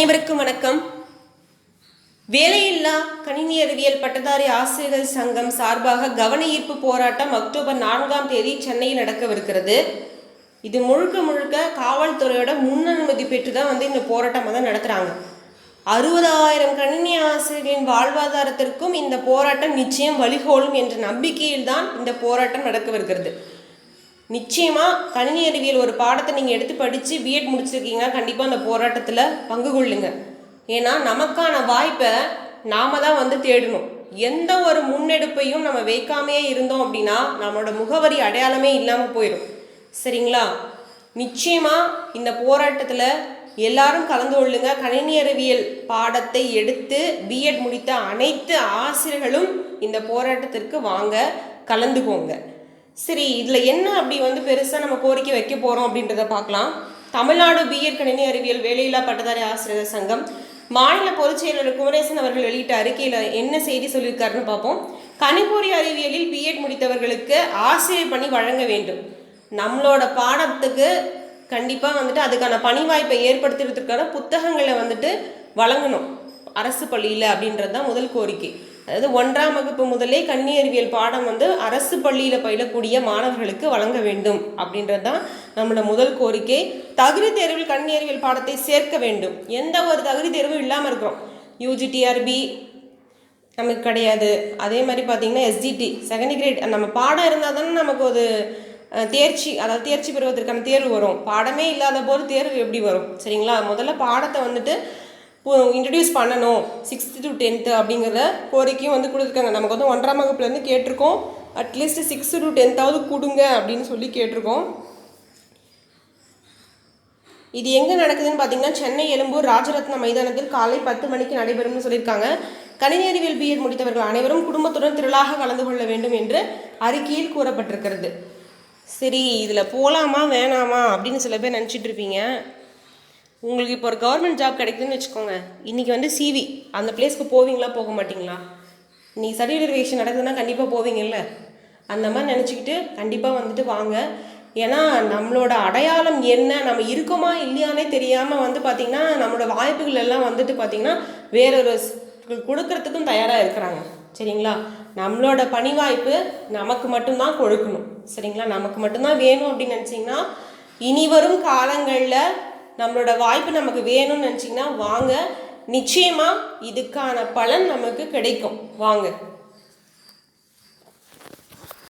அனைவருக்கும் வணக்கம். வேலையில்லா கணினி அறிவியல் பட்டதாரி ஆசிரியர்கள் சங்கம் சார்பாக கவன ஈர்ப்பு போராட்டம் அக்டோபர் நான்காம் தேதி சென்னையில் நடக்கவிருக்கிறது. இது முழுக்க முழுக்க காவல்துறையோட முன் அனுமதி பெற்று தான் வந்து இந்த போராட்டம் வந்து நடத்துகிறாங்க அறுபதாயிரம் கணினி ஆசிரியர்களின் வாழ்வாதாரத்திற்கும் இந்த போராட்டம் நிச்சயம் வழிகோலும் என்ற நம்பிக்கையில் தான் இந்த போராட்டம் நடக்கவிருக்கிறது. நிச்சயமாக கணினி அறிவியல் ஒரு பாடத்தை நீங்கள் எடுத்து படித்து பிஎட் முடிச்சிருக்கீங்க. கண்டிப்பாக அந்த போராட்டத்தில் பங்கு கொள்ளுங்க. ஏன்னா நமக்கான வாய்ப்பை நாம தான் வந்து தேடணும். எந்த ஒரு முன்னெடுப்பையும் நம்ம வைக்காமையே இருந்தோம் அப்படின்னா நம்மளோட முகவரி அடையாளமே இல்லாமல் போயிடும் சரிங்களா? நிச்சயமாக இந்த போராட்டத்தில் எல்லாரும் கலந்து கொள்ளுங்க. கணினி அறிவியல் பாடத்தை எடுத்து பிஎட் முடித்த அனைத்து ஆசிரியர்களும் இந்த போராட்டத்திற்கு வாங்க கலந்துக்கோங்க. சரி இதில் என்ன அப்படி வந்து பெருசாக நம்ம கோரிக்கை வைக்க போகிறோம் அப்படின்றத பார்க்கலாம். தமிழ்நாடு பிஎட் கணினி அறிவியல் வேலையில்லா பட்டதாரி ஆசிரியர் சங்கம் மாநில பொதுச் செயலாளர் குமரேசன் அவர்கள் வெளியிட்ட அறிக்கையில் என்ன செய்தி சொல்லியிருக்காருன்னு பார்ப்போம். கணிப்பொறி அறிவியலில் பிஎட் முடித்தவர்களுக்கு ஆசிரியர் பணி வழங்க வேண்டும். நம்மளோட பாடத்துக்கு கண்டிப்பாக வந்துட்டு அதுக்கான பணி வாய்ப்பை ஏற்படுத்துறதுக்கான புத்தகங்களை வந்துட்டு வழங்கணும். அரசு பள்ளியில் அப்படின்றது தான் முதல் கோரிக்கை. அதாவது ஒன்றாம் வகுப்பு முதலே கன்னி அறிவியல் பாடம் வந்து அரசு பள்ளியில் பயிலக்கூடிய மாணவர்களுக்கு வழங்க வேண்டும் அப்படின்றது தான் நம்மளோட முதல் கோரிக்கை. தகுதி தேர்வில் கண்ணியறிவியல் பாடத்தை சேர்க்க வேண்டும். எந்த ஒரு தகுதி தேர்வும் இல்லாமல் இருக்கிறோம். யூஜிடிஆர்பி நமக்கு கிடையாது. அதே மாதிரி பார்த்தீங்கன்னா எஸ்ஜிடி செகண்ட் கிரேட் நம்ம பாடம் இருந்தால் தானே நமக்கு ஒரு தேர்ச்சி அதாவது தேர்ச்சி பெறுவதற்கான தேர்வு வரும். பாடமே இல்லாத போது தேர்வு எப்படி வரும்? சரிங்களா? முதல்ல பாடத்தை வந்துட்டு இன்ட்ரடியூஸ் பண்ணணும். சிக்ஸ்த்து டு டென்த்து அப்படிங்கிற கோரிக்கையும் வந்து கொடுத்துருக்காங்க. நமக்கு வந்து ஒன்றாம் வகுப்புலேருந்து கேட்டிருக்கோம். அட்லீஸ்ட் சிக்ஸ்த்து டு டென்த்தாவது கொடுங்க அப்படின்னு சொல்லி கேட்டிருக்கோம். இது எங்கே நடக்குதுன்னு பார்த்தீங்கன்னா சென்னை எழும்பூர் ராஜரத்ன மைதானத்தில் காலை பத்து மணிக்கு நடைபெறும்னு சொல்லியிருக்காங்க. கணினி அறிவியல் பிஎட் முடித்தவர்கள் அனைவரும் குடும்பத்துடன் திரளாக கலந்து கொள்ள வேண்டும் என்று அறிக்கையில் கூறப்பட்டிருக்கிறது. சரி இதில் போகலாமா வேணாமா அப்படின்னு சில பேர் நினச்சிட்டு இருப்பீங்க. உங்களுக்கு இப்போ ஒரு கவர்மெண்ட் ஜாப் கிடைக்குதுன்னு வச்சுக்கோங்க. இன்றைக்கி வந்து சிவி அந்த பிளேஸ்க்கு போவீங்களா போக மாட்டீங்களா? இன்னைக்கு சர்டிஃபிகேஷன் நடக்குதுன்னா கண்டிப்பாக போவீங்கல்ல. அந்த மாதிரி நினச்சிக்கிட்டு கண்டிப்பாக வந்துட்டு வாங்க. ஏன்னா நம்மளோட அடையாளம் என்ன நம்ம இருக்கோமா இல்லையானே தெரியாமல் வந்து பார்த்திங்கன்னா நம்மளோட வாய்ப்புகள் எல்லாம் வந்துட்டு பார்த்திங்கன்னா வேறொரு கொடுக்கறதுக்கும் தயாராக இருக்கிறாங்க. சரிங்களா? நம்மளோட பணி வாய்ப்பு நமக்கு மட்டும்தான் கொடுக்கணும். சரிங்களா? நமக்கு மட்டும்தான் வேணும் அப்படின்னு நினச்சிங்கன்னா இனி வரும் காலங்களில் நம்மளோட வாய்ப்பு நமக்கு வேணும்னு நினச்சிங்கன்னா வாங்க. நிச்சயமாக இதுக்கான பலன் நமக்கு கிடைக்கும். வாங்க.